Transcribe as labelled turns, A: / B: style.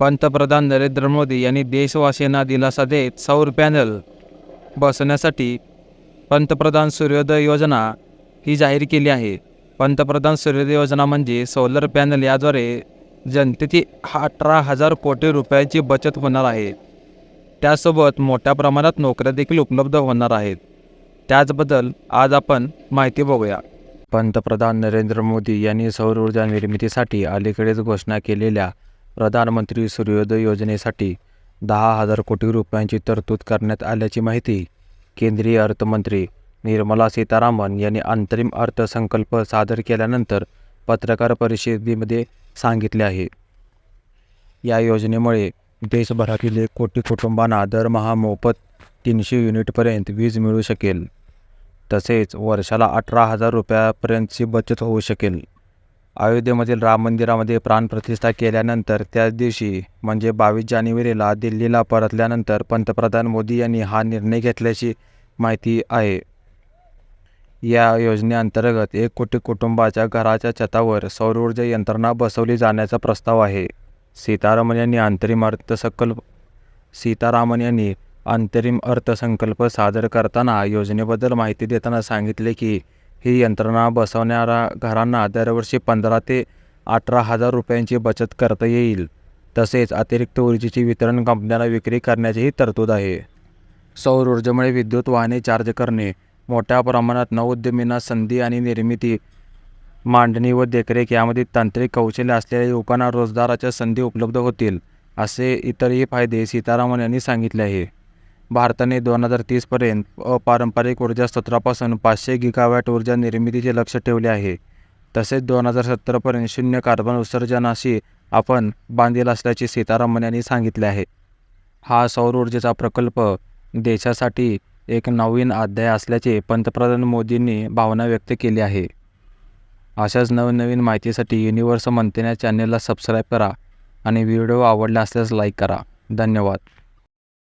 A: पंतप्रधान नरेंद्र मोदी यांनी देशवासियांना दिलासा देत सौर पॅनल बसवण्यासाठी पंतप्रधान सूर्योदय योजना ही जाहीर केली आहे. पंतप्रधान सूर्योदय योजना म्हणजे सोलर पॅनल याद्वारे जनतेची अठरा हजार कोटी रुपयांची बचत होणार आहे. त्यासोबत मोठ्या प्रमाणात नोकऱ्या देखील उपलब्ध होणार आहेत. त्याचबद्दल आज आपण माहिती बघूया. पंतप्रधान नरेंद्र मोदी यांनी सौर ऊर्जा निर्मितीसाठी अलीकडेच घोषणा केलेल्या प्रधानमंत्री सूर्योदय योजनेसाठी दहा हजार कोटी रुपयांची तरतूद करण्यात आल्याची माहिती केंद्रीय अर्थमंत्री निर्मला सीतारामन यांनी अंतरिम अर्थसंकल्प सादर केल्यानंतर पत्रकार परिषदेमध्ये सांगितले आहे. या योजनेमुळे देशभरातील एक कोटी कुटुंबांना दरमहा मोफत तीनशे युनिटपर्यंत वीज मिळू शकेल. तसेच वर्षाला अठरा हजार रुपयापर्यंतची बचत होऊ शकेल. अयोध्येमधील राम मंदिरामध्ये प्राणप्रतिष्ठा केल्यानंतर त्याच दिवशी म्हणजे बावीस जानेवारीला दिल्लीला परतल्यानंतर पंतप्रधान मोदी यांनी हा निर्णय घेतल्याची माहिती आहे. या योजनेअंतर्गत एक कोटी कुटुंबाच्या घराच्या छतावर सौरऊर्जा यंत्रणा बसवली जाण्याचा प्रस्ताव आहे. सीतारामन यांनी अंतरिम अर्थसंकल्प सीतारामन यांनी अंतरिम अर्थसंकल्प सादर करताना योजनेबद्दल माहिती देताना सांगितले की ही यंत्रणा बसवणाऱ्या घरांना दरवर्षी पंधरा ते अठरा हजार रुपयांची बचत करता येईल. तसेच अतिरिक्त ऊर्जेची वितरण कंपन्यांना विक्री करण्याचीही तरतूद आहे. सौर ऊर्जेमुळे विद्युत वाहने चार्ज करणे मोठ्या प्रमाणात नवउद्यमींना संधी आणि निर्मिती मांडणी व देखरेख यामध्ये तांत्रिक कौशल्य असलेल्या युवकांना रोजगाराच्या संधी उपलब्ध होतील असे इतरही फायदे सीतारामन यांनी सांगितले आहे. भारताने दोन हजार तीसपर्यंत अपारंपरिक ऊर्जा स्त्रोत्रापासून पाचशे गिगावॅट ऊर्जा निर्मितीचे लक्ष ठेवले आहे. तसेच दोन हजार सत्तरपर्यंत शून्य कार्बन उत्सर्जनाशी आपण बांधील असल्याचे सीतारामन यांनी सांगितले आहे. हा सौर ऊर्जेचा प्रकल्प देशासाठी एक नवीन अध्याय असल्याचे पंतप्रधान मोदींनी भावना व्यक्त केली आहे. अशाच नवनवीन माहितीसाठी युनिव्हर्स मंथन या चॅनेलला सबस्क्राईब करा आणि व्हिडिओ आवडला असल्यास लाईक करा. धन्यवाद.